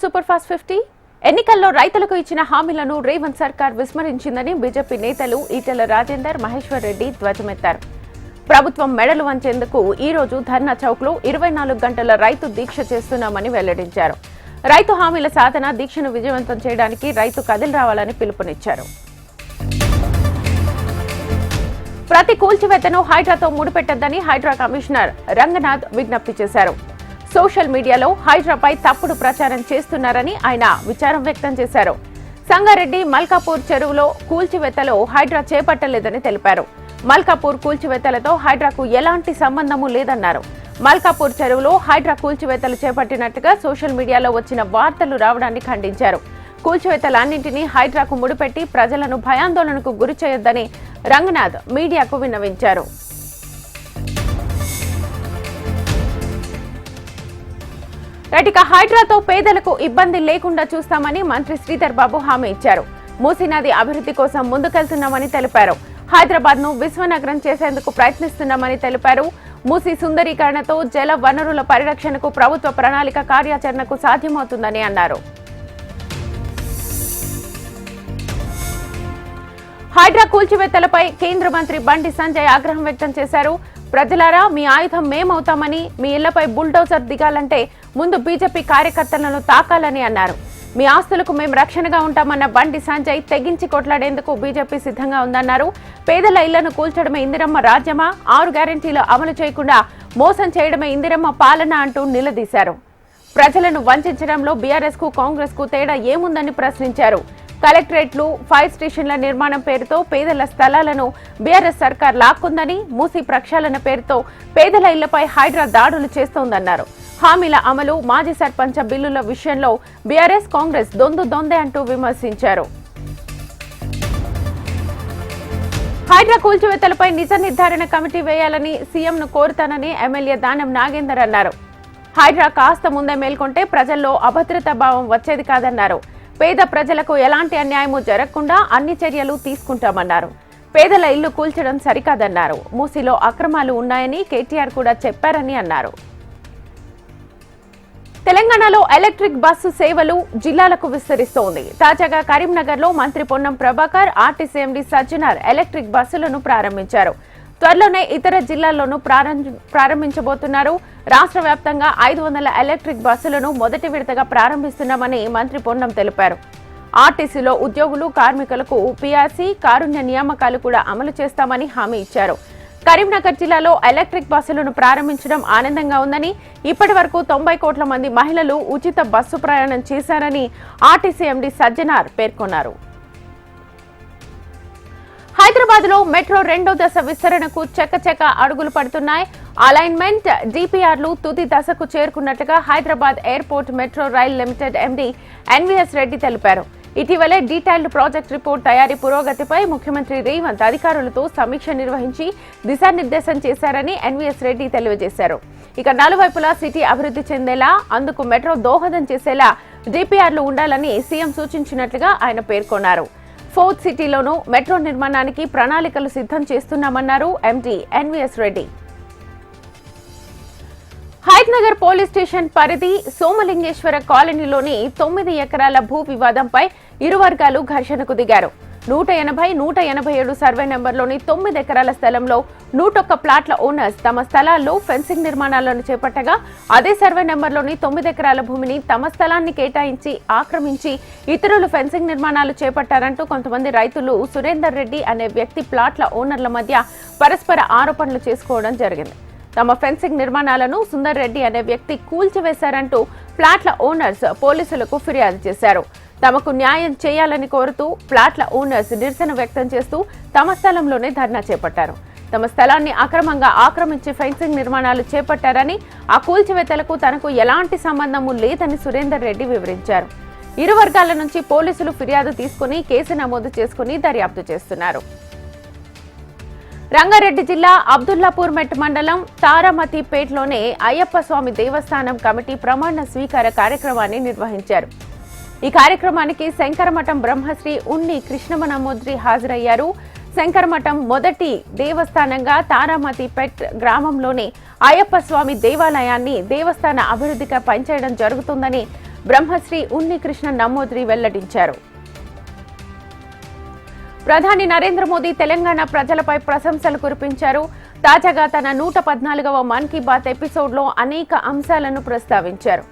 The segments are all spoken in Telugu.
సూపర్ ఫాస్ట్ ఫిఫ్టీ ఎన్నికల్లో రైతులకు ఇచ్చిన హామీలను రేవంత్ సర్కార్ విస్మరించిందని బీజేపీ నేతలు ఈటెల రాజేందర్ మహేశ్వర్ రెడ్డి ధ్వజమెత్తారు. ప్రభుత్వం మెడలు వంచేందుకు ఈ రోజు ధర్నా చౌక్లో ఇరవై నాలుగు గంటల రైతు దీక్ష చేస్తున్నామని వెల్లడించారు. రైతు హామీల సాధన దీక్షను విజయవంతం చేయడానికి రైతు కదిలి రావాలని పిలుపునిచ్చారు. ప్రతి కూల్చివేతను హైడ్రాతో ముడిపెట్టద్దని హైడ్రా కమిషనర్ రంగనాథ్ విజ్ఞప్తి చేశారు. సోషల్ మీడియాలో హైడ్రాపై తప్పుడు ప్రచారం చేస్తున్నారని ఆయన విచారం వ్యక్తం చేశారు. సంగారెడ్డి మల్కాపూర్ చెరువులో కూల్చివేతలో హైడ్రా చేపట్టలేదని తెలిపారు. మల్కాపూర్ కూల్చివేతలతో హైడ్రాకు ఎలాంటి సంబంధము లేదన్నారు. మల్కాపూర్ చెరువులో హైడ్రా కూల్చివేతలు చేపట్టినట్టుగా సోషల్ మీడియాలో వచ్చిన వార్తలు రావడాన్ని ఖండించారు. కూల్చివేతలన్నింటినీ హైడ్రాకు ముడిపెట్టి ప్రజలను భయాందోళనకు గురి చేయొద్దని రంగనాథ్ మీడియాకు విన్నవించారు. రైట్ హైడ్రాతో పేదలకు ఇబ్బంది లేకుండా చూస్తామని మంత్రి శ్రీధర్ బాబు హామీ ఇచ్చారు. మూసీనది అభివృద్ధి కోసం ముందుకెళ్తున్నామని తెలిపారు. హైదరాబాద్ను విశ్వనగరం చేసేందుకు ప్రయత్నిస్తున్నామని తెలిపారు. మూసీ సుందరీకరణతో జల వనరుల పరిరక్షణకు ప్రభుత్వ ప్రణాళిక కార్యాచరణకు సాధ్యమవుతుందని అన్నారు. హైడ్రా కూల్చివేతలపై కేంద్ర మంత్రి బండి సంజయ్ ఆగ్రహం వ్యక్తం చేశారు. ప్రజలారా మీ ఆయుధం మేమవుతామని మీ ఇళ్ళపై బుల్డోజర్ దిగాలంటే ముందు బీజేపీ కార్యకర్తలను తాకాలని అన్నారు. మీ ఆస్తులకు మేము రక్షణగా ఉంటామన్న బండి సంజయ్ తెగించి కొట్లాడేందుకు బీజేపీ సిద్ధంగా ఉందన్నారు. పేదల ఇళ్ళను కూల్చడమే ఇందిరమ్మ రాజ్యమా? ఆరు గ్యారంటీలు అమలు చేయకుండా మోసం చేయడమే ఇందిరమ్మ పాలన అంటూ నిలదీశారు. ప్రజలను వంచడంలో బీఆర్ఎస్కు కాంగ్రెస్కు తేడా ఏముందని ప్రశ్నించారు. కలెక్టరేట్లు ఫైర్ స్టేషన్ల నిర్మాణం పేరుతో పేదల స్థలాలను బీఆర్ఎస్ సర్కార్ లాక్కుందని మూసి ప్రక్షాళన పేరుతో పేదల ఇళ్ళపై హైడ్రా దాడులు చేస్తోందన్నారు. హామీల అమలు మాజీ సర్పంచ బిల్లుల విషయంలో బీఆర్ఎస్ కాంగ్రెస్ దొందు దొందే అంటూ విమర్శించారు. హైడ్రా కూల్చివేతలపై నిజ నిర్ధారణ కమిటీ వేయాలని సీఎంను కోరుతానని ఎమ్మెల్యే దానం నాగేందర్ అన్నారు. హైడ్రా కాస్త ముందే మేల్కొంటే ప్రజల్లో అభద్రతా భావం వచ్చేది కాదన్నారు. పేద ప్రజలకు ఎలాంటి అన్యాయము జరగకుండా అన్ని చర్యలు తీసుకుంటామన్నారు. పేదల ఇల్లు కూల్చడం సరికాదన్నారు. మూసీలో అక్రమాలు ఉన్నాయని కేటీఆర్ కూడా చెప్పారని అన్నారు. తెలంగాణలో ఎలక్ట్రిక్ బస్సు సేవలు జిల్లాలకు విస్తరిస్తోంది. తాజాగా కరీంనగర్లో మంత్రి Ponnam Prabhakar RTC MD Sajjanar electric బస్సులను ప్రారంభించారు. త్వరలోనే ఇతర జిల్లాల్లోనూ ప్రారంభించబోతున్నారు. రాష్ట్ర వ్యాప్తంగా ఐదు వందల ఎలక్ట్రిక్ బస్సులను మొదటి విడతగా ప్రారంభిస్తున్నామని మంత్రి పొన్నం తెలిపారు. ఆర్టీసీలో ఉద్యోగులు కార్మికులకు పీఆర్సీ కారుణ్య నియామకాలు కూడా అమలు చేస్తామని హామీ ఇచ్చారు. కరీంనగర్ జిల్లాలో ఎలక్ట్రిక్ బస్సులను ప్రారంభించడం ఆనందంగా ఉందని ఇప్పటి వరకు తొంభై కోట్ల మంది మహిళలు ఉచిత బస్సు ప్రయాణం చేశారని ఆర్టీసీ ఎండీ సజ్జనార్ పేర్కొన్నారు. హైదరాబాద్లో మెట్రో రెండో దశ విస్తరణకు చెక్కచెక్క అడుగులు పడుతున్నాయి. అలైన్మెంట్ డిపిఆర్లు తుది దశకు చేరుకున్నట్లుగా Hyderabad airport metro rail limited MD NVS Reddy తెలిపారు. ఇటీవలే డీటెయిల్డ్ ప్రాజెక్ట్ రిపోర్ట్ తయారీ పురోగతిపై ముఖ్యమంత్రి రేవంత్ అధికారులతో సమీక్ష నిర్వహించి దిశానిర్దేశం చేశారని ఎన్వీఎస్ రెడ్డి తెలియజేశారు. ఇక నలువైపులా సిటీ అభివృద్ధి చెందేలా అందుకు మెట్రో దోహదం చేసేలా డిపిఆర్లు ఉండాలని సీఎం సూచించినట్లుగా ఆయన పేర్కొన్నారు. ఫోర్త్ సిటీలోనూ మెట్రో నిర్మాణానికి ప్రణాళికలు సిద్ధం చేస్తున్నామన్నారు MD NVS Reddy. Hydernagar police station పరిధి సోమలింగేశ్వర కాలనీలోని తొమ్మిది ఎకరాల భూ వివాదంపై ఇరు వర్గాలు ఘర్షణకు దిగారు. నూట ఎనభై నూట ఎనభై ఏడు సర్వే నెంబర్లోని తొమ్మిది ఎకరాల స్థలంలో నూటొక్క ప్లాట్ల ఓనర్స్ తమ స్థలాల్లో ఫెన్సింగ్ నిర్మాణాలను చేపట్టగా అదే సర్వే నెంబర్లోని తొమ్మిది ఎకరాల భూమిని తమ స్థలాన్ని కేటాయించి ఆక్రమించి ఇతరులు ఫెన్సింగ్ నిర్మాణాలు చేపట్టారంటూ కొంతమంది రైతులు సురేందర్ రెడ్డి అనే వ్యక్తి ప్లాట్ల ఓనర్ల మధ్య పరస్పర ఆరోపణలు చేసుకోవడం జరిగింది. తమ ఫెన్సింగ్ నిర్మాణాలను సుందర్ రెడ్డి అనే వ్యక్తి కూల్చివేశారంటూ ప్లాట్ల ఓనర్స్ పోలీసులకు ఫిర్యాదు చేశారు. తమకు న్యాయం చేయాలని కోరుతూ ఫ్లాట్ల ఓనర్స్ నిరసన వ్యక్తం చేస్తూ తమ స్థలంలోనే ధర్నా చేపట్టారు. తమ స్థలాన్ని అక్రమంగా ఆక్రమించి ఫెన్సింగ్ నిర్మాణాలు చేపట్టారని ఆ కూల్చివేతలకు తనకు ఎలాంటి సంబంధము లేదని సురేందర్ రెడ్డి వివరించారు. ఇరు వర్గాల నుంచి పోలీసులు ఫిర్యాదు తీసుకుని కేసు నమోదు చేసుకుని దర్యాప్తు చేస్తున్నారు. రంగారెడ్డి జిల్లా అబ్దుల్లాపూర్ మెట్ మండలం తారామతిపేట్లోనే అయ్యప్ప స్వామి దేవస్థానం కమిటీ ప్రమాణ స్వీకార కార్యక్రమాన్ని నిర్వహించారు. ఈ కార్యక్రమానికి శంకరమఠం బ్రహ్మశ్రీ ఉన్ని కృష్ణమనమోద్రి హాజరయ్యారు. శంకరమఠం మొదటి దేవస్థానంగా తారామతిపేట్ గ్రామంలోని అయ్యప్ప స్వామి దేవాలయాన్ని దేవస్థాన అభివృద్ధిగా పనిచేయడం జరుగుతుందని బ్రహ్మశ్రీ ఉన్ని కృష్ణ నమ్మోద్రి వెల్లడించారు. ప్రధాని నరేంద్ర మోదీ తెలంగాణ ప్రజలపై ప్రశంసలు కురిపించారు. తాజాగా తన నూట పద్నాలుగవ మన్ కీ బాత్ ఎపిసోడ్లో అనేక అంశాలను ప్రస్తావించారు.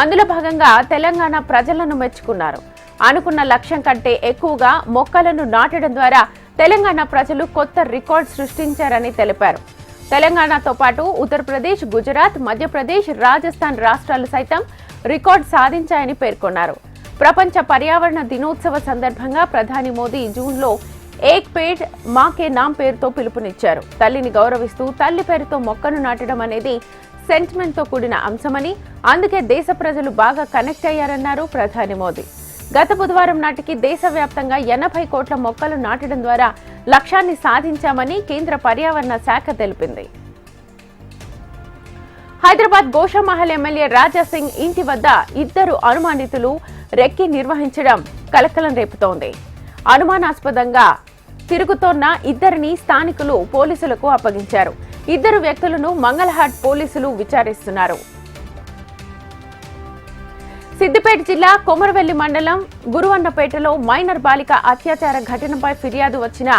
అందులో భాగంగా తెలంగాణ ప్రజలను మెచ్చుకున్నారు. అనుకున్న లక్ష్యం కంటే ఎక్కువగా మొక్కలను నాటడం ద్వారా తెలంగాణ ప్రజలు కొత్త రికార్డ్ సృష్టించారని తెలిపారు. తెలంగాణతో పాటు ఉత్తరప్రదేశ్ గుజరాత్ మధ్యప్రదేశ్ రాజస్థాన్ రాష్ట్రాలు సైతం రికార్డ్ సాధించాయని పేర్కొన్నారు. ప్రపంచ పర్యావరణ దినోత్సవ సందర్భంగా ప్రధాని మోదీ జూన్లో ఏక్ పేడ్ మాకే నామ్ పేరుతో పిలుపునిచ్చారు. తల్లిని గౌరవిస్తూ తల్లి పేరుతో మొక్కను నాటడం అనేది సెంటిమెంట్తో కూడిన అంశమని అందుకే దేశ ప్రజలు బాగా కనెక్ట్ అయ్యారన్నారు ప్రధాని మోదీ. గత బుధవారం నాటికి దేశవ్యాప్తంగా ఎనభై కోట్ల మొక్కలు నాటడం ద్వారా లక్ష్యాన్ని సాధించామని కేంద్ర పర్యావరణ శాఖ తెలిపింది. హైదరాబాద్ గోషామహల్ ఎమ్మెల్యే రాజా సింగ్ ఇంటి వద్ద ఇద్దరు అనుమానితులు రెక్కి నిర్వహించడం కలకలం రేపుతోంది. అనుమానాస్పదంగా తిరుగుతోన్న ఇద్దరిని స్థానికులు పోలీసులకు అప్పగించారు. ఇద్దరు వ్యక్తులను మంగళహాట్ పోలీసులు విచారిస్తున్నారు. సిద్దిపేట జిల్లా కొమరవెల్లి మండలం గురువన్నపేటలో మైనర్ బాలిక అత్యాచార ఘటనపై ఫిర్యాదు వచ్చిన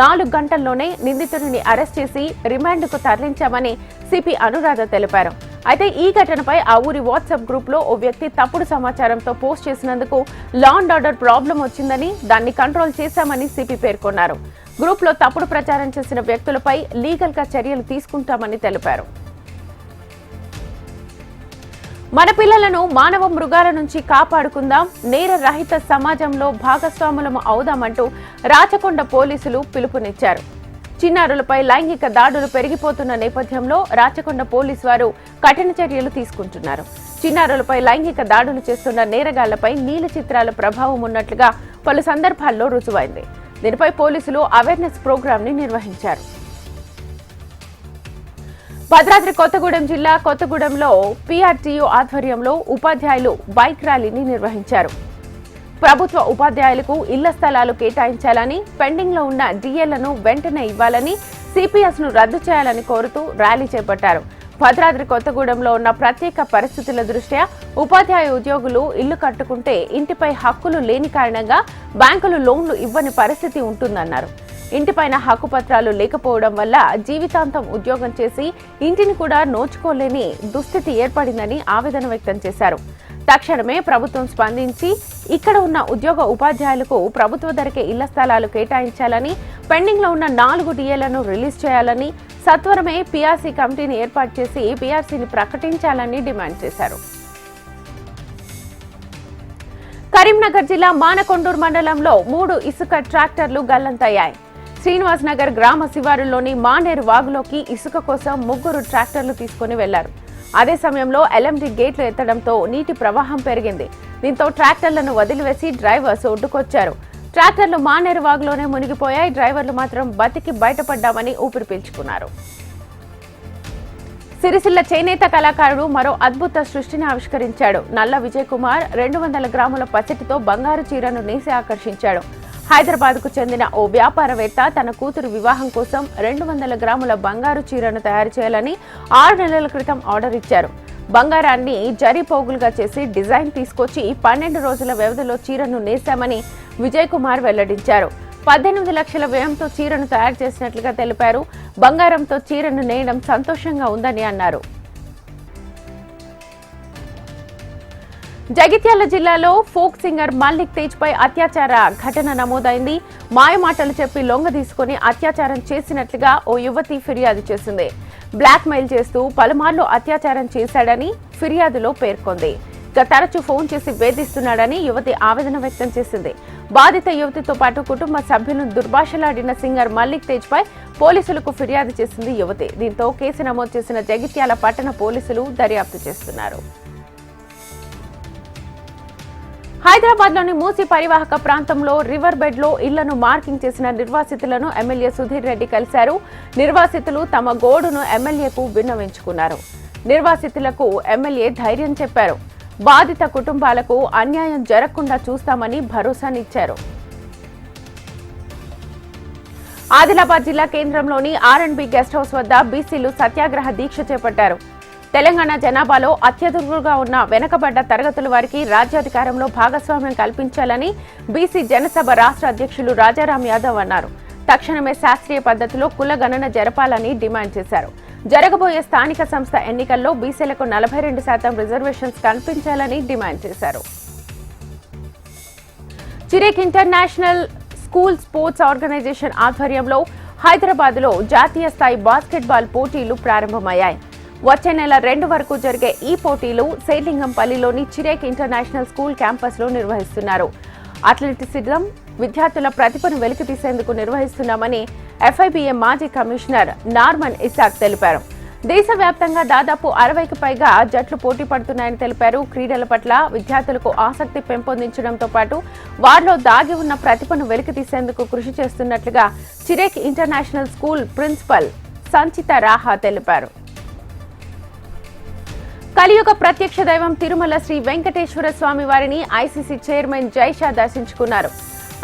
నాలుగు గంటల్లోనే నిందితుడిని అరెస్ట్ చేసి రిమాండ్కు తరలించామని సిపి అనురాధ తెలిపారు. అయితే ఈ ఘటనపై ఆ ఊరి వాట్సాప్ గ్రూప్లో ఓ వ్యక్తి తప్పుడు సమాచారంతో పోస్ట్ చేసినందుకు లా అండ్ ఆర్డర్ ప్రాబ్లం వచ్చిందని దాన్ని కంట్రోల్ చేశామని సిపి పేర్కొన్నారు. గ్రూప్లో తప్పుడు ప్రచారం చేసిన వ్యక్తులపై లీగల్గా చర్యలు తీసుకుంటామని తెలిపారు. మన పిల్లలను మానవ మృగాల నుంచి కాపాడుకుందాం నేర రహిత సమాజంలో భాగస్వాములము అవుదామంటూ రాచకొండ పోలీసులు పిలుపునిచ్చారు. చిన్నారులపై లైంగిక దాడులు పెరిగిపోతున్న నేపథ్యంలో రాచకొండ పోలీసు వారు కఠిన చర్యలు తీసుకుంటున్నారు. చిన్నారులపై లైంగిక దాడులు చేస్తున్న నేరగాళ్ళపై నీల చిత్రాల ప్రభావం ఉన్నట్లుగా పలు సందర్భాల్లో రుజువైంది. దీనిపై పోలీసులు అవేర్నెస్ ప్రోగ్రాం ని నిర్వహించారు. భద్రాద్రి కొత్తగూడెం జిల్లా కొత్తగూడెంలో పీఆర్టీయూ ఆధ్వర్యంలో ఉపాధ్యాయులు బైక్ ర్యాలీని నిర్వహించారు. ప్రభుత్వ ఉపాధ్యాయులకు ఇళ్ళ స్థలాలు కేటాయించాలని పెండింగ్లో ఉన్న డిఏలను వెంటనే ఇవ్వాలని సిపిఎస్ను రద్దు చేయాలని కోరుతూ ర్యాలీ చేపట్టారు. భద్రాద్రి కొత్తగూడెంలో ఉన్న ప్రత్యేక పరిస్థితుల దృష్ట్యా ఉపాధ్యాయ ఉద్యోగులు ఇల్లు కట్టుకుంటే ఇంటిపై హక్కులు లేని కారణంగా బ్యాంకులు లోన్లు ఇవ్వని పరిస్థితి ఉంటుందన్నారు. ఇంటిపైన హక్కు పత్రాలు లేకపోవడం వల్ల జీవితాంతం ఉద్యోగం చేసి ఇంటిని కూడా నోచుకోలేని దుస్థితి ఏర్పడిందని ఆవేదన వ్యక్తం చేశారు. తక్షణమే ప్రభుత్వం స్పందించి ఇక్కడ ఉన్న ఉద్యోగ ఉపాధ్యాయులకు ప్రభుత్వ ధరకే ఇళ్ళ స్థలాలు కేటాయించాలని పెండింగ్లో ఉన్న నాలుగు డిఏలను రిలీజ్ చేయాలని సత్వరమే పీఆర్సీ కమిటీని ఏర్పాటు చేసి పీఆర్సీని ప్రకటించాలని డిమాండ్ చేశారు. కరీంనగర్ జిల్లా మానకొండూరు మండలంలో మూడు ఇసుక ట్రాక్టర్లు గల్లంతయ్యాయి. శ్రీనివాస్ నగర్ గ్రామ శివారులోని మానేరు వాగులోకి ఇసుక కోసం ముగ్గురు ట్రాక్టర్లు తీసుకుని వెళ్ళారు. అదే సమయంలో ఎల్ఎండి గేట్లు ఎత్తడంతో నీటి ప్రవాహం పెరిగింది. దీంతో ట్రాక్టర్లను వదిలివేసి డ్రైవర్స్ ఒడ్డుకొచ్చారు. ట్రాక్టర్లు మానేరు వాగులోనే మునిగిపోయాయి. డ్రైవర్లు మాత్రం బతికి బయటపడ్డామని ఊపిరి పీల్చుకున్నారు. సిరిసిల్ల చేనేత కళాకారుడు మరో అద్భుత సృష్టిని ఆవిష్కరించాడు. నల్ల విజయ్ కుమార్ రెండు వందల గ్రాముల పచ్చటితో బంగారు చీరను నేసి ఆకర్షించాడు. హైదరాబాద్కు చెందిన ఓ వ్యాపారవేత్త తన కూతురు వివాహం కోసం రెండు వందల గ్రాముల బంగారు చీరను తయారు చేయాలని ఆరు నెలల క్రితం ఆర్డర్ ఇచ్చారు. బంగారాన్ని జరీ పోగులుగా చేసి డిజైన్ తీసుకొచ్చి పన్నెండు రోజుల వ్యవధిలో చీరను నేశామని విజయ్ కుమార్ వెల్లడించారు. పద్దెనిమిది లక్షల వ్యయంతో చీరను తయారు చేసినట్లుగా తెలిపారు. బంగారంతో చీరను నేయడం సంతోషంగా ఉందని అన్నారు. జగిత్యాల జిల్లాలో ఫోక్ సింగర్ మల్లిక్ తేజ్ పై అత్యాచార ఘటన నమోదైంది. మాయమాటలు చెప్పి లొంగ తీసుకుని అత్యాచారం చేసినట్లుగా ఓ యువతి ఫిర్యాదు చేసింది. బ్లాక్ మెయిల్ చేస్తూ పలుమార్లు అత్యాచారం చేశాడని ఫిర్యాదులో పేర్కొంది. ఇక తరచూ ఫోన్ చేసి వేధిస్తున్నాడని యువతి ఆవేదన వ్యక్తం చేసింది. బాధిత యువతితో పాటు కుటుంబ సభ్యులను దుర్భాషలాడిన సింగర్ మల్లిక్ తేజ్ పై పోలీసులకు ఫిర్యాదు చేసింది యువతి. దీంతో కేసు నమోదు చేసిన జగిత్యాల పట్టణ పోలీసులు దర్యాప్తు చేస్తున్నారు. హైదరాబాద్లోని మూసి పరివాహక ప్రాంతంలో రివర్ బెడ్లో ఇళ్ళను మార్కింగ్ చేసిన నిర్వాసితులను ఎమ్మెల్యే సుధీర్ రెడ్డి కలిశారు. నిర్వాసితులు తమ గోడును ఎమ్మెల్యేకు విన్నవించుకున్నారు. నిర్వాసితులకు ఎమ్మెల్యే ధైర్యం చెప్పారు. బాధిత కుటుంబాలకు అన్యాయం జరగకుండా చూస్తామని భరోసానిచ్చారు. ఆదిలాబాద్ జిల్లా కేంద్రంలోని R and B guest house వద్ద బీసీలు సత్యాగ్రహ దీక్ష చేపట్టారు. తెలంగాణ జనాభాలో అత్యధికంగా ఉన్న వెనుకబడ్డ తరగతుల వారికి రాజ్యాధికారంలో భాగస్వామ్యం కల్పించాలని బీసీ జనసభ రాష్ట్ర అధ్యక్షులు రాజారాం యాదవ్ అన్నారు. తక్షణమే శాస్త్రీయ పద్ధతిలో కుల గణన జరపాలని డిమాండ్ చేశారు. జరగబోయే స్థానిక సంస్థ ఎన్నికల్లో బీసీలకు నలభై రెండు శాతం రిజర్వేషన్స్ కల్పించాలని డిమాండ్ చేశారు. Chirec international school sports organisation ఆధ్వర్యంలో హైదరాబాద్లో జాతీయ స్థాయి బాస్కెట్బాల్ పోటీలు ప్రారంభమయ్యాయి. వచ్చే నెల రెండు వరకు జరిగే ఈ పోటీలు సేలింగంపల్లిలోని చిరేక్ ఇంటర్నేషనల్ స్కూల్ క్యాంపస్లో నిర్వహిస్తున్నారు. అథ్లెటిసిజం విద్యార్థుల ప్రతిభను వెలికితీసేందుకు నిర్వహిస్తున్నామని ఎఫ్ఐబిఏ మాజీ కమిషనర్ నార్మన్ ఇసాక్ తెలిపారు. దేశవ్యాప్తంగా దాదాపు అరవైకి పైగా జట్లు పోటీ పడుతున్నాయని తెలిపారు. క్రీడల పట్ల విద్యార్థులకు ఆసక్తి పెంపొందించడంతో పాటు వారిలో దాగి ఉన్న ప్రతిభను వెలికితీసేందుకు కృషి చేస్తున్నట్లుగా చిరేక్ ఇంటర్నేషనల్ స్కూల్ ప్రిన్సిపల్ సంచిత రాహా తెలిపారు. కలియుగ ప్రత్యక్ష దైవం తిరుమల శ్రీ వెంకటేశ్వర స్వామి వారిని ఐసీసీ చైర్మన్ జైషా దర్శించుకున్నారు.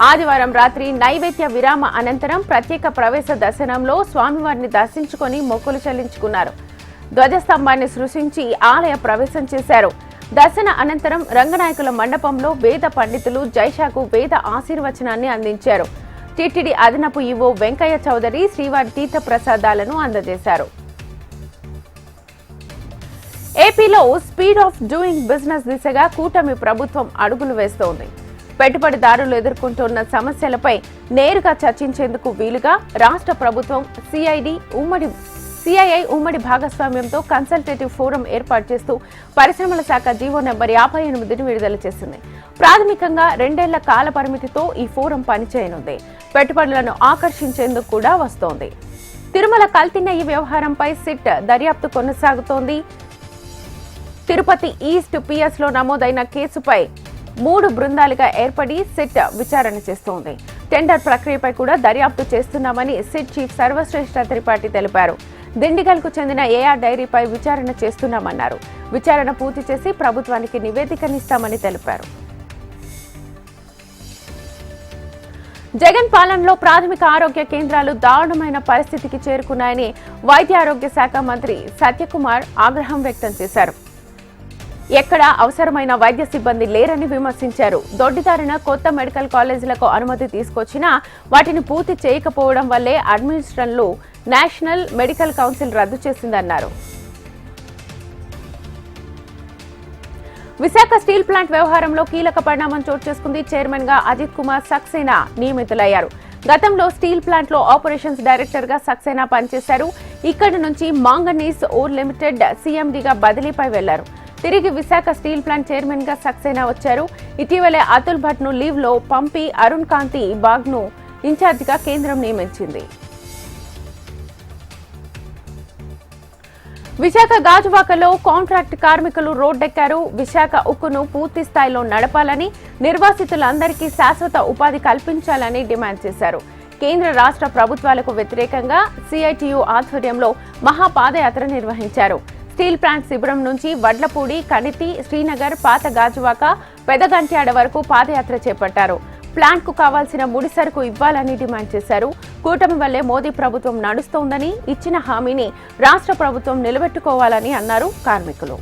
ఆదివారం రాత్రి నైవేద్య విరామ అనంతరం ప్రత్యేక ప్రవేశ దర్శనంలో స్వామివారిని దర్శించుకొని మొక్కులు చెల్లించుకున్నారు. ధ్వజస్తంభాన్ని సృష్టించి ఆలయ ప్రవేశం చేశారు. దర్శన అనంతరం రంగనాయకుల మండపంలో వేద పండితులు జైషాకు వేద ఆశీర్వచనాన్ని అందించారు. టిటిడి అదనపు ఈవో వెంకయ్య చౌదరి శ్రీవారి తీర్థ ప్రసాదాలను అందజేశారు. ఏపీలో స్పీడ్ ఆఫ్ డూయింగ్ బిజినెస్ దిశగా కూటమి ప్రభుత్వం అడుగులు వేస్తోంది. పెట్టుబడిదారులు ఎదుర్కొంటున్న సమస్యలపై నేరుగా చర్చించేందుకు వీలుగా రాష్ట్ర ప్రభుత్వం సిఐడి ఉమ్మడి సిఐఐ ఉమ్మడి భాగస్వామ్యంతో కన్సల్టేటివ్ ఫోరం ఏర్పాటు చేస్తూ పరిశ్రమల శాఖ జీవో నెంబర్ యాభై ఎనిమిదిని విడుదల చేసింది. ప్రాథమికంగా రెండేళ్ళ కాల పరిమితితో ఈ ఫోరం పనిచేయనుంది. పెట్టుబడులను ఆకర్షించేందుకు కూడా వస్తోంది. తిరుమల కల్తీ నెయ్యి వ్యవహారంపై సిట్ దర్యాప్తు కొనసాగుతోంది. తిరుపతి ఈస్ట్ పిఎస్లో నమోదైన కేసుపై మూడు బృందాలుగా ఏర్పడి సిట్ విచారణ చేస్తోంది. టెండర్ ప్రక్రియపై కూడా దర్యాప్తు చేస్తున్నామని సిట్ చీఫ్ సర్వశ్రేష్ఠ త్రిపాఠి తెలిపారు. దిండిగల్కు చెందిన ఏఆర్ డైరీపై విచారణ చేస్తున్నామన్నారు. విచారణ పూర్తి చేసి ప్రభుత్వానికి నివేదికనిస్తామని తెలిపారు. జగన్ పాలనలో ప్రాథమిక ఆరోగ్య కేంద్రాలు దారుణమైన పరిస్థితికి చేరుకున్నాయని వైద్య ఆరోగ్య శాఖ మంత్రి సత్యకుమార్ ఆగ్రహం వ్యక్తం చేశారు. ఎక్కడ అవసరమైన వైద్య సిబ్బంది లేరని విమర్శించారు. దొడ్డిదారిన కొత్త మెడికల్ కాలేజీలకు అనుమతి తీసుకొచ్చినా వాటిని పూర్తి చేయకపోవడం వల్లే అడ్మినిస్ట్రేషన్లు నేషనల్ మెడికల్ కౌన్సిల్ రద్దు చేసిందన్నారు. విశాఖ స్టీల్ ప్లాంట్ వ్యవహారంలో కీలక పరిణామం చోటు చేసుకుంది. చైర్మన్గా అజిత్ కుమార్ సక్సేనా నియమితులయ్యారు. గతంలో స్టీల్ ప్లాంట్లో ఆపరేషన్స్ డైరెక్టర్గా సక్సేనా పనిచేశారు. ఇక్కడి నుంచి మాంగనీస్ ఓర్ లిమిటెడ్ సీఎండీగా బదిలీపై వెళ్ళారు. తిరిగి విశాఖ స్టీల్ ప్లాంట్ చైర్మన్గా సక్సేనా వచ్చారు. ఇటీవలే అతుల్ భట్ను లీవ్లో పంపి అరుణ్ కాంతి బాగ్ను ఇన్ఛార్జిగా కేంద్రం నియమించింది. విశాఖ గాజువాకలో కాంట్రాక్ట్ కార్మికులు రోడ్డెక్కారు. విశాఖ ఉక్కును పూర్తి స్థాయిలో నడపాలని నిర్వాసితులందరికీ శాశ్వత ఉపాధి కల్పించాలని డిమాండ్ చేశారు. కేంద్ర రాష్ట్ర ప్రభుత్వాలకు వ్యతిరేకంగా సిఐటియు ఆధ్వర్యంలో మహాపాదయాత్ర నిర్వహించారు. స్టీల్ ప్లాంట్ శిబిరం నుంచి వడ్లపూడి కణితి శ్రీనగర్ పాత గాజువాక పెదగంట్యాడ వరకు పాదయాత్ర చేపట్టారు. ప్లాంట్కు కావాల్సిన ముడి సరుకు ఇవ్వాలని డిమాండ్ చేశారు. కూటమి వల్లే మోదీ ప్రభుత్వం నడుస్తోందని ఇచ్చిన హామీని రాష్ట్ర ప్రభుత్వం నిలబెట్టుకోవాలని అన్నారు కార్మికులు.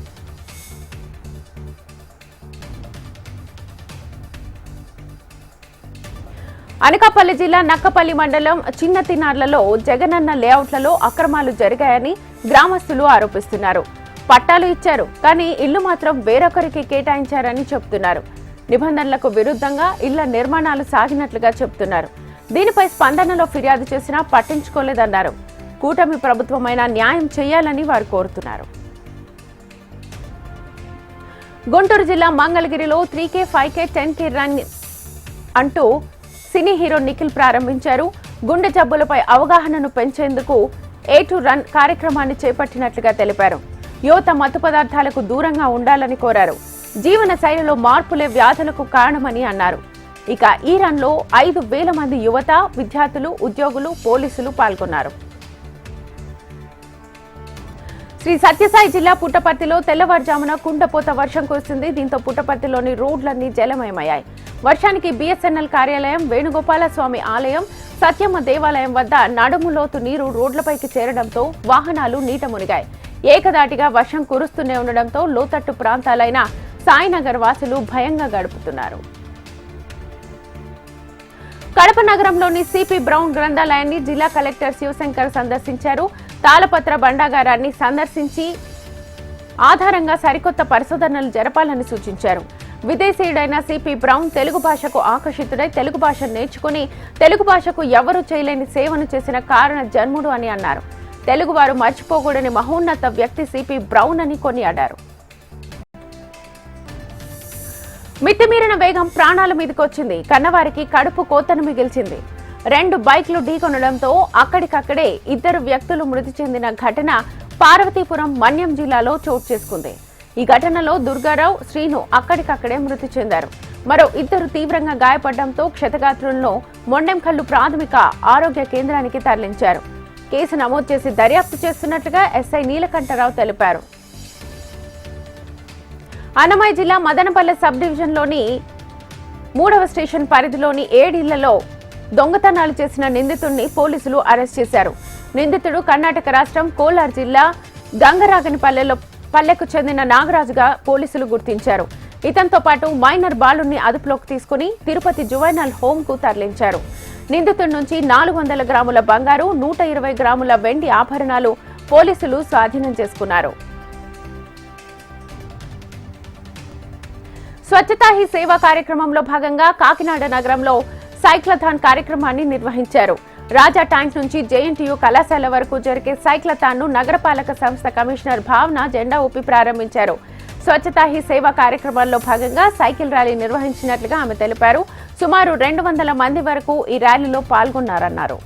అనకాపల్లి జిల్లా నక్కపల్లి మండలం చిన్న తినార్లలో జగనన్న లేఅవుట్లలో అక్రమాలు జరిగాయని గ్రామస్తులు ఆరోపిస్తున్నారు. పట్టాలు ఇచ్చారు కానీ ఇల్లు మాత్రం వేరొకరికి కేటాయించారని చెబుతున్నారు నిబంధనలకు విరుద్ధంగా ఇళ్ళ నిర్మాణాలు సాగినట్లుగా చెబుతున్నారు దీనిపై స్పందనలో ఫిర్యాదు చేసినా పట్టించుకోలేదన్నారు. కూటమి ప్రభుత్వమైన న్యాయం చేయాలని వారు కోరుతున్నారు. గుంటూరు జిల్లా మంగళగిరిలో three K five K ten K run అంటూ సినీ హీరో నిఖిల్ ప్రారంభించారు. గుండె జబ్బులపై అవగాహనను పెంచేందుకు ఏ టు రన్ కార్యక్రమాన్ని చేపట్టినట్లుగా తెలిపారు. యువత మత్తు పదార్థాలకు దూరంగా ఉండాలని కోరారు. జీవన శైలిలో మార్పులే వ్యాధులకు కారణమని అన్నారు. ఇక ఈ రన్లో ఐదు వేల మంది యువత విద్యార్థులు ఉద్యోగులు పోలీసులు పాల్గొన్నారు. శ్రీ సత్యసాయి జిల్లా పుట్టపర్తిలో తెల్లవారుజామున కుండపోత వర్షం కురిసింది. దీంతో పుట్టపర్తిలోని రోడ్లన్నీ జలమయమయ్యాయి. వర్షానికి బిఎస్ఎన్ఎల్ కార్యాలయం వేణుగోపాల స్వామి ఆలయం సత్యమ్మ దేవాలయం వద్ద నడుములోతు నీరు రోడ్లపైకి చేరడంతో వాహనాలు నీట మునిగాయి ఏకదాటిగా వర్షం కురుస్తూనే ఉండడంతో లోతట్టు ప్రాంతాలైన సాయినగర్ వాసులు భయంగా గడుపుతున్నారు. కడప నగరంలోని సిపి బ్రౌన్ గ్రంథాలయాన్ని జిల్లా కలెక్టర్ శివశంకర్ సందర్శించారు. తాళపత్ర బండాగారాన్ని సందర్శించి ఆధారంగా సరికొత్త పరిశోధనలు జరపాలని సూచించారు. విదేశీయుడైన సిపి బ్రౌన్ తెలుగు భాషకు ఆకర్షితుడై తెలుగు భాష నేర్చుకుని తెలుగు భాషకు ఎవరూ చేయలేని సేవను చేసిన కారణ జన్ముడు అని అన్నారు. తెలుగువారు మర్చిపోకూడని మహోన్నత వ్యక్తి సిపి బ్రౌన్ అని కొనియాడారు. మితిమీరిన వేగం ప్రాణాల మీదకొచ్చింది. కన్నవారికి కడుపు కోతను మిగిల్చింది. రెండు బైక్లు ఢీకొనడంతో అక్కడికక్కడే ఇద్దరు వ్యక్తులు మృతి చెందిన ఘటన పార్వతీపురం మన్యం జిల్లాలో చోటు చేసుకుంది. ఈ ఘటనలో దుర్గారావు శ్రీను అక్కడికక్కడే మృతి చెందారు. మరో ఇద్దరు తీవ్రంగా గాయపడడంతో క్షతగాత్రులను మొండెంకల్లు ప్రాథమిక ఆరోగ్య కేంద్రానికి తరలించారు. కేసు నమోదు చేసి దర్యాప్తు చేస్తున్నట్లుగా ఎస్ఐ నీలకంఠరావు తెలిపారు. అన్నమయ్య జిల్లా మదనపల్లె సబ్ డివిజన్లోని మూడవ స్టేషన్ పరిధిలోని ఏడిళ్ళలో దొంగతనాలు చేసిన నిందితుడిని పోలీసులు అరెస్ట్ చేశారు. నిందితుడు కర్ణాటక రాష్ట్రం కోలార్ జిల్లా గంగరాగనిపల్లెలో పల్లెకు చెందిన నాగరాజుగా పోలీసులు గుర్తించారు. ఇతనితో పాటు మైనర్ బాలుని అదుపులోకి తీసుకుని తిరుపతి జువైనల్ హోమ్కు తరలించారు. నిందితుడి నుంచి నాలుగు వందల గ్రాముల బంగారు నూట ఇరవై గ్రాముల వెండి ఆభరణాలు పోలీసులు స్వాధీనం చేసుకున్నారు. స్వచ్ఛతా హీ సేవ కార్యక్రమంలో భాగంగా కాకినాడ నగరంలో సైక్లథాన్ కార్యక్రమాన్ని నిర్వహించారు. రాజా ట్యాంక్ నుంచి జేఎన్టీయూ కళాశాల వరకు జరిగే సైక్లథాన్ను నగరపాలక సంస్థ కమిషనర్ భావన జెండా ఊపి ప్రారంభించారు. స్వచ్ఛతా హీ సేవ కార్యక్రమాల్లో భాగంగా సైకిల్ ర్యాలీ నిర్వహించినట్లుగా ఆమె తెలిపారు. సుమారు రెండు వందల మంది వరకు ఈ ర్యాలీలో పాల్గొన్నారన్నారు.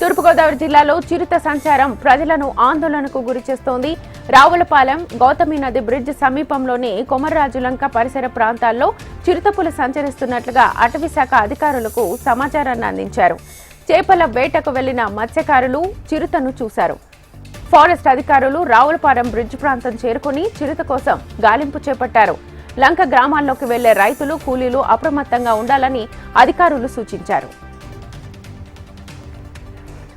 తూర్పుగోదావరి జిల్లాలో చిరుత సంచారం ప్రజలను ఆందోళనకు గురిచేస్తోంది. రావులపాలెం గౌతమి నది బ్రిడ్జ్ సమీపంలోని కొమర్రాజులంక పరిసర ప్రాంతాల్లో చిరుతపులు సంచరిస్తున్నట్లుగా అటవీశాఖ అధికారులకు సమాచారాన్ని అందించారు. చేపల వేటకు వెళ్ళిన మత్స్యకారులు చిరుతను చూశారు. ఫారెస్ట్ అధికారులు రావులపాలెం బ్రిడ్జ్ ప్రాంతం చేరుకుని చిరుత కోసం గాలింపు చేపట్టారు. లంక గ్రామాల్లోకి వెళ్ళే రైతులు కూలీలు అప్రమత్తంగా ఉండాలని అధికారులు సూచించారు.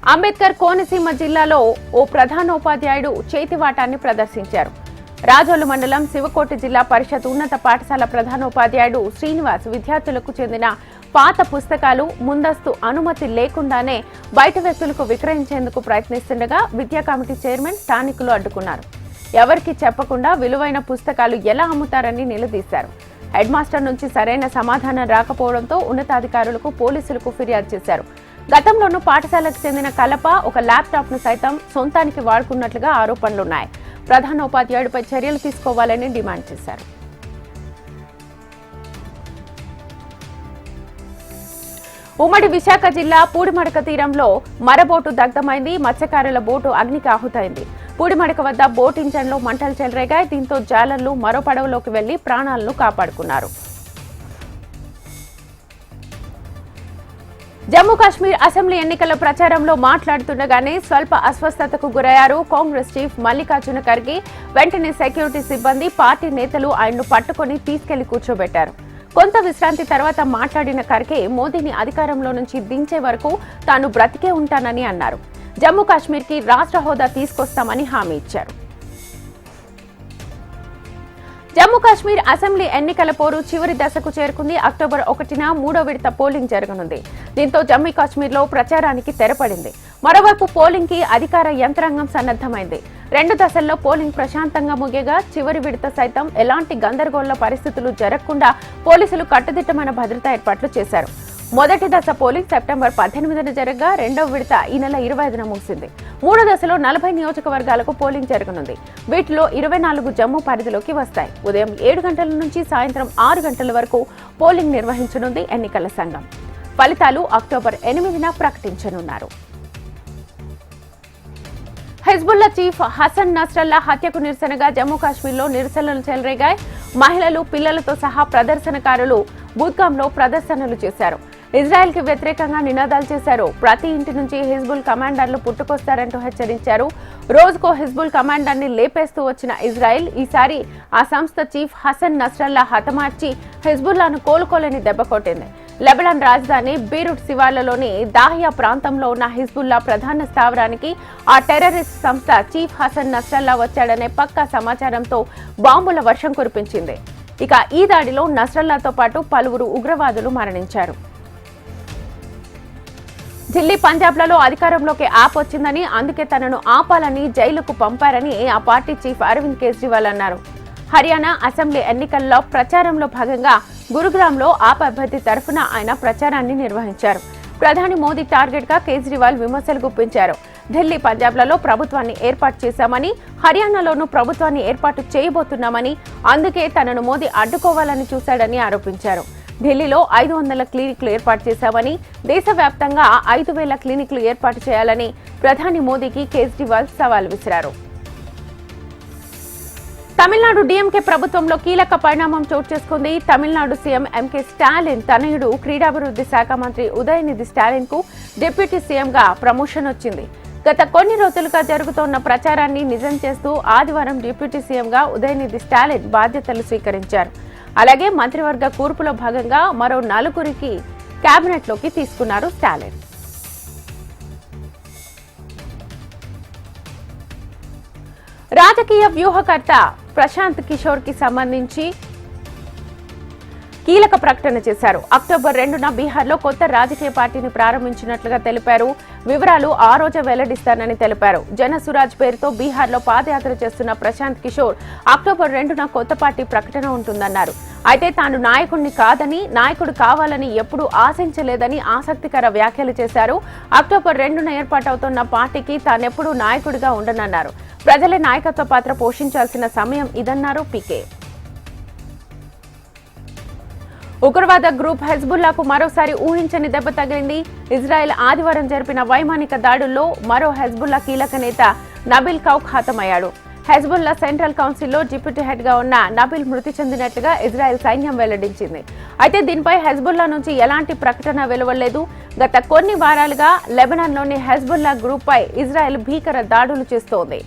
అంబేద్కర్ కోనసీమ జిల్లాలో ఓ ప్రధానోపాధ్యాయుడు చేతివాటాన్ని ప్రదర్శించారు. రాజోలు మండలం శివకోట జిల్లా పరిషత్ ఉన్నత పాఠశాల ప్రధానోపాధ్యాయుడు శ్రీనివాస్ విద్యార్థులకు చెందిన పాత పుస్తకాలు ముందస్తు అనుమతి లేకుండానే బయట వ్యక్తులకు విక్రయించేందుకు ప్రయత్నిస్తుండగా విద్యా కమిటీ చైర్మన్ స్థానికులు అడ్డుకున్నారు. ఎవరికి చెప్పకుండా విలువైన పుస్తకాలు ఎలా అమ్ముతారని నిలదీశారు. హెడ్ మాస్టర్ నుంచి సరైన సమాధానం రాకపోవడంతో ఉన్నతాధికారులకు పోలీసులకు ఫిర్యాదు చేశారు. గతంలోనూ పాఠశాలకు చెందిన కలప ఒక ల్యాప్టాప్ను సైతం సొంతానికి వాడుకున్నట్లుగా ఆరోపణలున్నాయి. ప్రధానోపాధ్యాయుడిపై చర్యలు తీసుకోవాలని డిమాండ్ చేశారు. ఉమ్మడి విశాఖ జిల్లా పూడిమడక తీరంలో మరబోటు దగ్ధమైంది. మత్స్యకారుల బోటు అగ్నికి ఆహుతైంది. పూడిమడక వద్ద బోట్ ఇంజన్లో మంటలు చెలరేగాయి. దీంతో జాలర్లు మరో పడవలోకి వెళ్ళి ప్రాణాలను కాపాడుకున్నారు. జమ్మూ కాశ్మీర్ అసెంబ్లీ ఎన్నికల ప్రచారంలో మాట్లాడుతుండగానే స్వల్ప అస్వస్థతకు గురయ్యారు. కాంగ్రెస్ చీఫ్ మల్లికార్జున ఖర్గే వెంటనే సెక్యూరిటీ సిబ్బంది పార్టీ నేతలు ఆయన్ను పట్టుకొని తీసుకెళ్ళి కూర్చోబెట్టారు. కొంత విశ్రాంతి తర్వాత మాట్లాడిన ఖర్గే మోదీని అధికారంలో నుంచి దించే వరకు తాను బ్రతికే ఉంటానని అన్నారు. జమ్మూ కాశ్మీర్కి రాష్ట్ర హోదా తీసుకొస్తామని హామీ ఇచ్చారు. జమ్మూ కాశ్మీర్ అసెంబ్లీ ఎన్నికల పోరు చివరి దశకు చేరుకుంది. అక్టోబర్ ఒకటిన మూడో విడత పోలింగ్ జరగనుంది. దీంతో జమ్మూ కాశ్మీర్లో ప్రచారానికి తెరపడింది. మరోవైపు పోలింగ్కి అధికార యంత్రాంగం సన్నద్ధమైంది. రెండు దశల్లో పోలింగ్ ప్రశాంతంగా ముగియగా చివరి విడత సైతం ఎలాంటి గందరగోళ పరిస్థితులు జరగకుండా పోలీసులు కట్టుదిట్టమైన భద్రతా ఏర్పాట్లు చేశారు. మొదటి దశ పోలింగ్ సెప్టెంబర్ పద్దెనిమిదిన జరగగా రెండవ విడత ఈ నెల ఇరవై ఐదున ముగిసింది. మూడో దశలో నలభై నియోజకవర్గాలకు పోలింగ్ జరగనుంది. వీటిలో ఇరవై నాలుగు జమ్మూ పరిధిలోకి వస్తాయి. ఉదయం ఏడు గంటల నుంచి సాయంత్రం ఆరు గంటల వరకు పోలింగ్ నిర్వహించనుంది ఎన్నికల సంఘం. ఫలితాలు అక్టోబర్ ఎనిమిదిన ప్రకటించనున్నారు. హిజ్బుల్లా చీఫ్ హసన్ నస్రల్లా హత్యకు నిరసనగా జమ్మూ కాశ్మీర్లో నిరసనలు చెలరేగాయి. మహిళలు పిల్లలతో సహా ప్రదర్శనకారులు బుద్గాంలో ప్రదర్శనలు చేశారు. ఇజ్రాయెల్కి వ్యతిరేకంగా నినాదాలు చేశారు. ప్రతి ఇంటి నుంచి హిజ్బుల్ కమాండర్లు పుట్టుకొస్తారంటూ హెచ్చరించారు. రోజుకో హిజ్బుల్ కమాండర్ని లేపేస్తూ వచ్చిన ఇజ్రాయెల్ ఈసారి ఆ సంస్థ చీఫ్ హసన్ నస్రల్లా హతమార్చి హిజ్బుల్లాను కోలుకోలేని దెబ్బ కొట్టింది. లెబనాన్ రాజధాని బీరుట్ శివార్లలోని దాహియా ప్రాంతంలో ఉన్న హిజ్బుల్లా ప్రధాన స్థావరానికి ఆ టెర్రరిస్ట్ సంస్థ చీఫ్ హసన్ నస్రల్లా వచ్చాడనే పక్కా సమాచారంతో బాంబుల వర్షం కురిపించింది. ఇక ఈ దాడిలో నస్రల్లాతో పాటు పలువురు ఉగ్రవాదులు మరణించారు. ఢిల్లీ పంజాబ్లలో అధికారంలోకి యాప్ వచ్చిందని అందుకే తనను ఆపాలని జైలుకు పంపారని ఆ పార్టీ చీఫ్ అరవింద్ కేజ్రీవాల్ అన్నారు. హర్యానా అసెంబ్లీ ఎన్నికల్లో ప్రచారంలో భాగంగా గురుగ్రామ్లో ఆప్ అభ్యర్థి తరఫున ఆయన ప్రచారాన్ని నిర్వహించారు. ప్రధాని మోదీ టార్గెట్గా కేజ్రీవాల్ విమర్శలు గుప్పించారు. ఢిల్లీ పంజాబ్లలో ప్రభుత్వాన్ని ఏర్పాటు చేశామని హర్యానాలోనూ ప్రభుత్వాన్ని ఏర్పాటు చేయబోతున్నామని అందుకే తనను మోదీ అడ్డుకోవాలని చూశాడని ఆరోపించారు. ఢిల్లీలో ఐదు వందల క్లినిక్లు ఏర్పాటు చేశామని దేశవ్యాప్తంగా ఐదు వేల క్లినిక్లు ఏర్పాటు చేయాలని ప్రధాని మోదీకి కేజ్రీవాల్ సవాల్ విసిరారు. తమిళనాడు డీఎంకే ప్రభుత్వంలో కీలక పరిణామం చోటు చేసుకుంది. తమిళనాడు సీఎం ఎంకే స్టాలిన్ తనయుడు క్రీడాభివృద్ధి శాఖ మంత్రి ఉదయనిధి స్టాలిన్కు డిప్యూటీ సీఎంగా ప్రమోషన్ వచ్చింది. గత కొన్ని రోజులుగా జరుగుతోన్న ప్రచారాన్ని నిజం చేస్తూ ఆదివారం డిప్యూటీ సీఎంగా ఉదయనిధి స్టాలిన్ బాధ్యతలు స్వీకరించారు. అలాగే మంత్రివర్గ కూర్పులో భాగంగా మరో నలుగురికి కేబినెట్లోకి తీసుకున్నారు స్టాలిన్. రాజకీయ వ్యూహకర్త ప్రశాంత్ కిషోర్కి సంబంధించి కీలక ప్రకటన చేశారు. అక్టోబర్ రెండున బీహార్లో కొత్త రాజకీయ పార్టీని ప్రారంభించినట్లుగా తెలిపారు. వివరాలు ఆ రోజు వెల్లడిస్తానని తెలిపారు. జనసురాజ్ పేరుతో బీహార్లో పాదయాత్ర చేస్తున్న ప్రశాంత్ కిషోర్ అక్టోబర్ రెండున కొత్త పార్టీ ప్రకటన ఉంటుందన్నారు. అయితే తాను నాయకుడిని కాదని నాయకుడు కావాలని ఎప్పుడూ ఆశించలేదని ఆసక్తికర వ్యాఖ్యలు చేశారు. అక్టోబర్ రెండున ఏర్పాటవుతున్న పార్టీకి తానెప్పుడూ నాయకుడిగా ఉండనన్నారు. ప్రజలే నాయకత్వ పాత్ర పోషించాల్సిన సమయం ఇదన్నారు పీకే. ఉగ్రవాద గ్రూప్ హెజ్బుల్లాకు మరోసారి ఊహించని దెబ్బ తగిలింది. ఇజ్రాయెల్ ఆదివారం జరిపిన వైమానిక దాడుల్లో మరో హెజ్బుల్లా కీలక నేత నబిల్ కౌక్ హతమయ్యాడు. హెజ్బుల్లా సెంట్రల్ కౌన్సిల్లో డిప్యూటీ హెడ్గా ఉన్న నబిల్ మృతి చెందినట్లుగా ఇజ్రాయెల్ సైన్యం వెల్లడించింది. అయితే దీనిపై హెజ్బుల్లా నుంచి ఎలాంటి ప్రకటన వెలువడలేదు. గత కొన్ని వారాలుగా లెబనాన్లోని హెజ్బుల్లా గ్రూప్పై ఇజ్రాయెల్ భీకర దాడులు చేస్తోంది.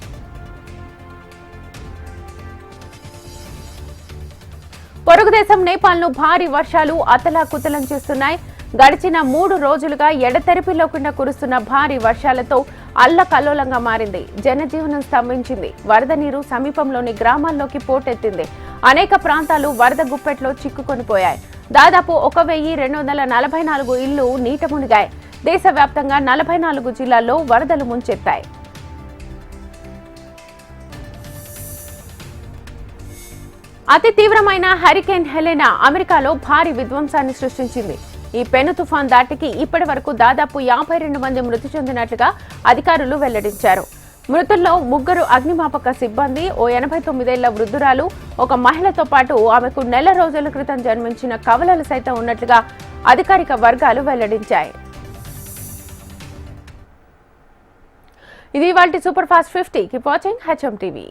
పొరుగు దేశం నేపాల్ను భారీ వర్షాలు అతలాకుతలం చేస్తున్నాయి. గడిచిన మూడు రోజులుగా ఎడతెరిపి లేకుండా కురుస్తున్న భారీ వర్షాలతో అల్లకల్లోలంగా మారింది. జనజీవనం స్తంభించింది. వరద నీరు సమీపంలోని గ్రామాల్లోకి పోటెత్తింది. అనేక ప్రాంతాలు వరద గుప్పెట్లో చిక్కుకొని పోయాయి. దాదాపు ఒక వెయ్యి రెండు వందల నలభై నాలుగు ఇళ్ళు నీట మునిగాయి. దేశవ్యాప్తంగా నలభై నాలుగు జిల్లాల్లో వరదలు ముంచెత్తాయి. అతి తీవ్రమైన హరికేన్ హెలెనా అమెరికాలో భారీ విధ్వంసాన్ని సృష్టించింది. ఈ పెను తుఫాన్ దాటికి ఇప్పటి వరకు దాదాపు యాభై రెండు మంది మృతి చెందినట్లుగా అధికారులు వెల్లడించారు. మృతుల్లో ముగ్గురు అగ్నిమాపక సిబ్బంది ఓ ఎనభై తొమ్మిదేళ్ళ వృద్ధురాలు ఒక మహిళతో పాటు ఆమెకు నెల రోజుల క్రితం జన్మించిన కవలలు సైతం ఉన్నట్లుగా అధికారిక వర్గాలు వెల్లడించాయి. ఇది వాటి super fast fifty keep watching HM TV.